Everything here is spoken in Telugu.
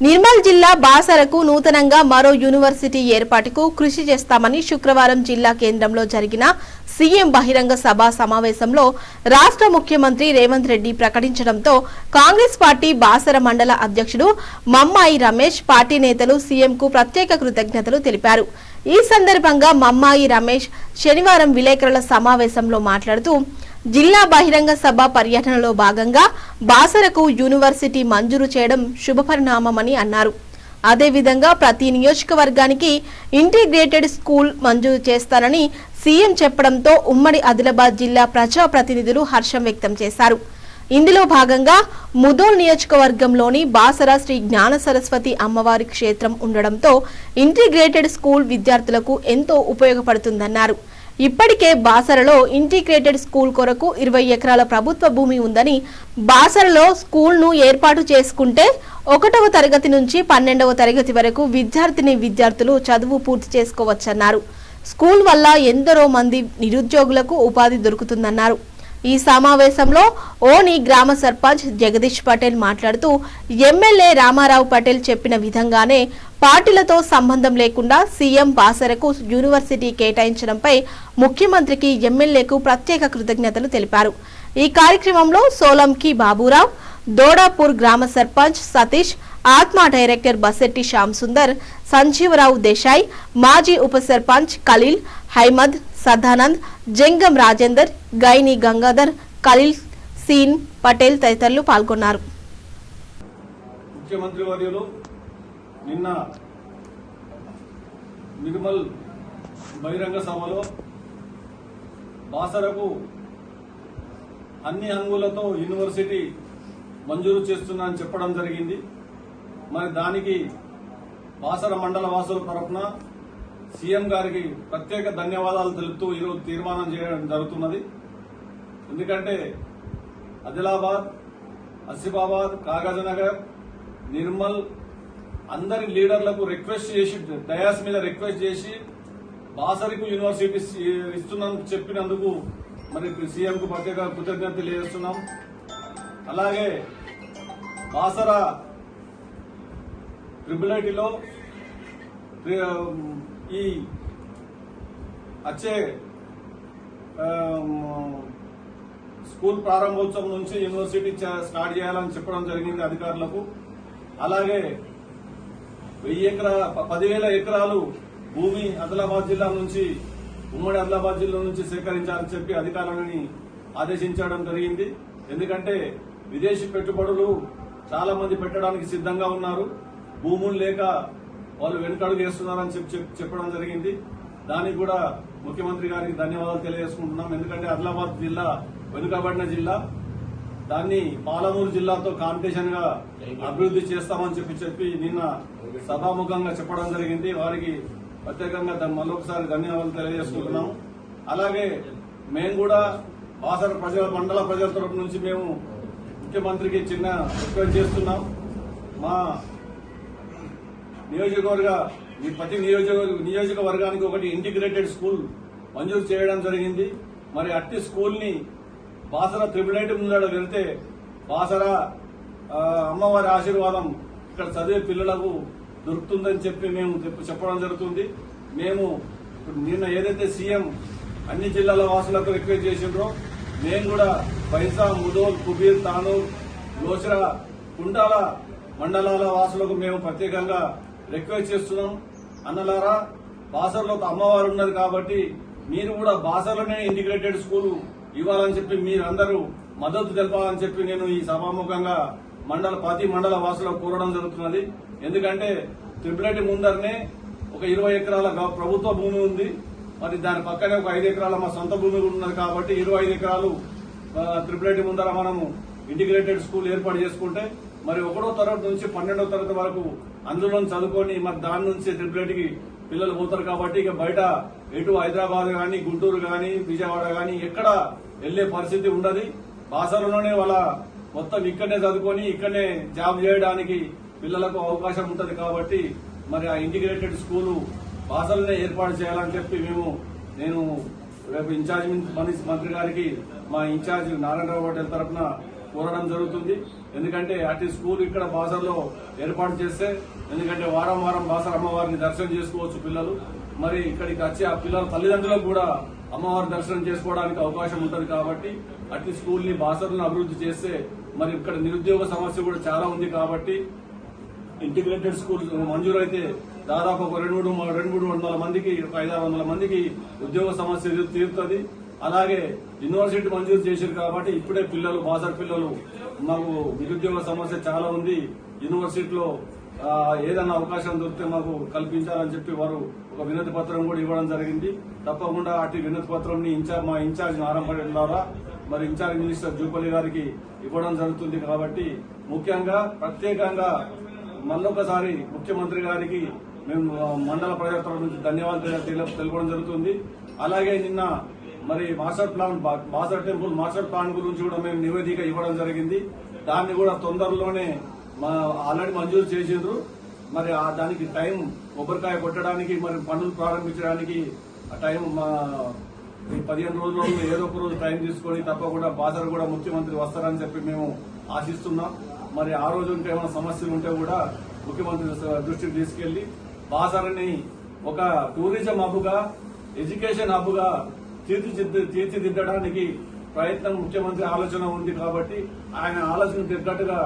నిర్మల్ జిల్లా బాసరకు నూతనంగా మరో యూనివర్సిటీ ఏర్పాటుకు కృషి చేస్తామని శుక్రవారం జిల్లా కేంద్రంలో జరిగిన సీఎం బహిరంగ సభ సమావేశంలో రాష్ట్ర ముఖ్యమంత్రి రేవంత్ రెడ్డి ప్రకటించడంతో కాంగ్రెస్ పార్టీ బాసర మండల అధ్యక్షుడు మమ్మాయి రమేష్ పార్టీ నేతలు సీఎంకు ప్రత్యేక కృతజ్ఞతలు తెలిపారు. ఈ సందర్భంగా మమ్మాయి రమేష్ శనివారం విలేకరుల సమావేశంలో మాట్లాడుతూ జిల్లా బహిరంగ సభ పర్యటనలో భాగంగా బాసరకు యూనివర్సిటీ మంజూరు చేయడం శుభపరిణామమని అన్నారు. అదేవిధంగా ప్రతి నియోజకవర్గానికి ఇంటిగ్రేటెడ్ స్కూల్ మంజూరు చేస్తారని సీఎం చెప్పడంతో ఉమ్మడి ఆదిలాబాద్ జిల్లా ప్రజాప్రతినిధులు హర్షం వ్యక్తం చేశారు. ఇందులో భాగంగా ముదోల్ నియోజకవర్గంలోని బాసర శ్రీ జ్ఞాన సరస్వతి అమ్మవారి క్షేత్రం ఉండడంతో ఇంటిగ్రేటెడ్ స్కూల్ విద్యార్థులకు ఎంతో ఉపయోగపడుతుందన్నారు. ఇప్పటికే బాసరలో ఇంటిగ్రేటెడ్ స్కూల్ కొరకు ఇరవై ఎకరాల ప్రభుత్వ భూమి ఉందని బాసరలో స్కూల్ను ఏర్పాటు చేసుకుంటే ఒకటవ తరగతి నుంచి పన్నెండవ తరగతి వరకు విద్యార్థిని విద్యార్థులు చదువు పూర్తి చేసుకోవచ్చన్నారు. స్కూల్ వల్ల ఎందరో మంది నిరుద్యోగులకు ఉపాధి దొరుకుతుందన్నారు. ఈ సమావేశంలో ఓని గ్రామ సర్పంచ్ జగదీష్ పటేల్ మాట్లాడుతూ ఎమ్మెల్యే రామారావు పటేల్ చెప్పిన విధంగానే పార్టీలతో సంబంధం లేకుండా సీఎం బాసరకు యూనివర్సిటీ కేటాయించడంపై ముఖ్యమంత్రికి ఎమ్మెల్యేకు ప్రత్యేక కృతజ్ఞతలు తెలిపారు. ఈ కార్యక్రమంలో సోలంకి బాబురావు దోడాపూర్ గ్రామ సర్పంచ్ సతీష్ ఆత్మ డైరెక్టర్ బసెట్టి శ్యామ్ సుందర్ సంజీవరావు దేశాయ్ మాజీ ఉప సర్పంచ్ ఖలీల్ హైమద్ సదానంద్ జంగం రాజేందర్ గైని గంగాధర్ ఖలీల్ సీన్ పటేల్ తదితరులు పాల్గొన్నారు. ముఖ్యమంత్రి వర్యులు నిన్న నిర్మల్ బహిరంగ సభలో బాసరకు అన్ని హంగులతో యూనివర్సిటీ మంజూరు చేస్తున్నా అని చెప్పడం జరిగింది. మరి దానికి బాసర మండల వాసుల తరఫున సీఎం గారికి ప్రత్యేక ధన్యవాదాలు తెలుపుతూ ఈరోజు తీర్మానం చేయడం జరుగుతున్నది. ఎందుకంటే ఆదిలాబాద్ ఆసిఫాబాద్ కాగజనగర్ నిర్మల్ అందరి లీడర్లకు రిక్వెస్ట్ చేసి డయాస్ మీద రిక్వెస్ట్ చేసి బాసరికు యూనివర్సిటీ ఇస్తున్నందుకు చెప్పినందుకు మరి సీఎంకు ప్రత్యేక కృతజ్ఞత తెలియజేస్తున్నాం. అలాగే బాసర ట్రిపుల్ ఐటీలో ఈ వచ్చే స్కూల్ ప్రారంభోత్సవం నుంచి యూనివర్సిటీ స్టార్ట్ చేయాలని చెప్పడం జరిగింది అధికారులకు. అలాగే వెయ్యి ఎకరా పదివేల ఎకరాలు భూమి ఆదిలాబాద్ జిల్లా నుంచి ఉమ్మడి ఆదిలాబాద్ జిల్లా నుంచి సేకరించాలని చెప్పి అధికారులని ఆదేశించడం జరిగింది. ఎందుకంటే విదేశీ పెట్టుబడులు చాలా మంది పెట్టడానికి సిద్ధంగా ఉన్నారు. భూములు లేక వాళ్ళు వెనుకడుగు వేస్తున్నారని చెప్పి చెప్పడం జరిగింది. దానికి కూడా ముఖ్యమంత్రి గారికి ధన్యవాదాలు తెలియజేసుకుంటున్నాం. ఎందుకంటే ఆదిలాబాద్ జిల్లా వెనుకబడిన జిల్లా. దాన్ని పాలమూరు జిల్లాతో కాంపిటీషన్గా అభివృద్ధి చేస్తామని చెప్పి చెప్పి నిన్న సభాముఖంగా చెప్పడం జరిగింది. వారికి ప్రత్యేకంగా మరొకసారి ధన్యవాదాలు తెలియజేసుకుంటున్నాం. అలాగే మేము కూడా బాసర ప్రజల మండల ప్రజల తరపు నుంచి మేము ముఖ్యమంత్రికి చిన్న రిక్వెస్ట్ చేస్తున్నాం. మా నియోజకవర్గ ఈ ప్రతి నియోజక నియోజకవర్గానికి ఒకటి ఇంటిగ్రేటెడ్ స్కూల్ మంజూరు చేయడం జరిగింది. మరి అట్టి స్కూల్ని బాసర త్రిబుల్ ఐటీ ముందర వెళ్తే బాసర అమ్మవారి ఆశీర్వాదం ఇక్కడ చదివే పిల్లలకు దొరుకుతుందని చెప్పి మేము చెప్పడం జరుగుతుంది. మేము ఇప్పుడు నిన్న ఏదైతే సీఎం అన్ని జిల్లాల వాసులకు రిక్వెస్ట్ చేసిండ్రో మేము కూడా పైసా ముదోల్ కుబీర్ తానూర్ లోచరా కుండాల మండలాల వాసులకు మేము ప్రత్యేకంగా రిక్వెస్ట్ చేస్తున్నాం. అన్నలారా బాసర్లో ఒక అమ్మవారు ఉన్నది కాబట్టి మీరు కూడా బాసర్లోనే ఇంటిగ్రేటెడ్ స్కూల్ ఇవ్వాలని చెప్పి మీరందరూ మద్దతు తెలపాలని చెప్పి నేను ఈ సభాముఖంగా మండల ప్రతి మండల వాసులకు కోరడం జరుగుతున్నది. ఎందుకంటే త్రిపులటి ముందరనే ఒక ఇరవై ఎకరాల ప్రభుత్వ భూమి ఉంది. మరి దాని పక్కనే ఒక ఐదు ఎకరాల మా సొంత భూమి ఉన్నది కాబట్టి ఇరవై ఐదు ఎకరాలు త్రిపులటి ముందర మనము ఇంటిగ్రేటెడ్ స్కూల్ ఏర్పాటు చేసుకుంటే మరి ఒకటో తరగతి నుంచి పన్నెండో తరగతి వరకు అందులో చదువుకొని మరి దాని నుంచి ట్రిపుల్ పిల్లలు పోతారు కాబట్టి ఇక బయట ఎటు హైదరాబాద్ గాని గుంటూరు గాని విజయవాడ గాని ఎక్కడ వెళ్ళే పరిస్థితి ఉండదు. భాషలోనే వాళ్ళ మొత్తం ఇక్కడనే చదువుకొని ఇక్కడనే జాబ్ చేయడానికి పిల్లలకు అవకాశం ఉంటది కాబట్టి మరి ఆ ఇంటిగ్రేటెడ్ స్కూలు భాషలనే ఏర్పాటు చేయాలని చెప్పి మేము నేను రేపు ఇన్ఛార్జ్ మంత్రి మంత్రి గారికి మా ఇన్ఛార్జ్ నారాయణరావు పటేల్ తరఫున కోరడం జరుగుతుంది. ఎందుకంటే అటు స్కూల్ ఇక్కడ బాసర్లో ఏర్పాటు చేస్తే ఎందుకంటే వారం వారం బాసర్ అమ్మవారిని దర్శనం చేసుకోవచ్చు పిల్లలు. మరి ఇక్కడికి వచ్చి ఆ పిల్లల తల్లిదండ్రులకు కూడా అమ్మవారి దర్శనం చేసుకోవడానికి అవకాశం ఉంటుంది కాబట్టి అట్టి స్కూల్ని బాసర్లను అభివృద్ధి చేస్తే మరి ఇక్కడ నిరుద్యోగ సమస్య కూడా చాలా ఉంది కాబట్టి ఇంటిగ్రేటెడ్ స్కూల్ మంజూరైతే దాదాపు ఒక రెండు మూడు రెండు మూడు వందల మందికి ఒక ఐదారు వందల మందికి ఉద్యోగ సమస్య తీరుతుంది. అలాగే యూనివర్సిటీ మంజూరు చేశారు కాబట్టి ఇప్పుడే పిల్లలు బాసర్ పిల్లలు మాకు నిరుద్యోగ సమస్య చాలా ఉంది. యూనివర్సిటీలో ఏదైనా అవకాశం దొరికితే మాకు కల్పించాలని చెప్పి వారు ఒక వినతి పత్రం కూడా ఇవ్వడం జరిగింది. తప్పకుండా అటు వినతి పత్రం ఇన్ఛార్జ్ మా ఇన్ఛార్జ్ నారంపడి ద్వారా మరి ఇన్ఛార్జ్ మినిస్టర్ జూపల్లి గారికి ఇవ్వడం జరుగుతుంది కాబట్టి ముఖ్యంగా ప్రత్యేకంగా మళ్ళొకసారి ముఖ్యమంత్రి గారికి మేము మండల ప్రజల తరఫు నుంచి ధన్యవాదాలు తెల- తెలపడం జరుగుతుంది. అలాగే నిన్న మరి మాస్టర్ ప్లాన్ బా- మాస్టర్ టెంపుల్ మాస్టర్ ప్లాన్ గురించి కూడా మేము నివేదిక ఇవ్వడం జరిగింది. దాన్ని కూడా తొందరలోనే మా ఆల్రెడీ మంజూరు చేసిండ్రు. మరి ఆ దానికి టైం కొబ్బరికాయ కొట్టడానికి మరి పనులు ప్రారంభించడానికి ఆ టైం మా ఈ పదిహేను రోజుల్లో ఏదో ఒక రోజు టైం తీసుకొని తప్పకుండా బాధలు కూడా ముఖ్యమంత్రి వస్తారని చెప్పి మేము ఆశిస్తున్నాం. మరి ఆ రోజు ఉంటే ఏమైనా సమస్యలు ఉంటే కూడా ముఖ్యమంత్రి దృష్టికి తీసుకెళ్ళి బాసర్ని ఒక టూరిజం హబ్గా ఎడ్యుకేషన్ హబ్గా తీర్చిదిద్ద తీర్చిదిద్దడానికి ప్రయత్నం ముఖ్యమంత్రి ఆలోచన ఉంది కాబట్టి ఆయన ఆలోచన తగ్గట్టుగా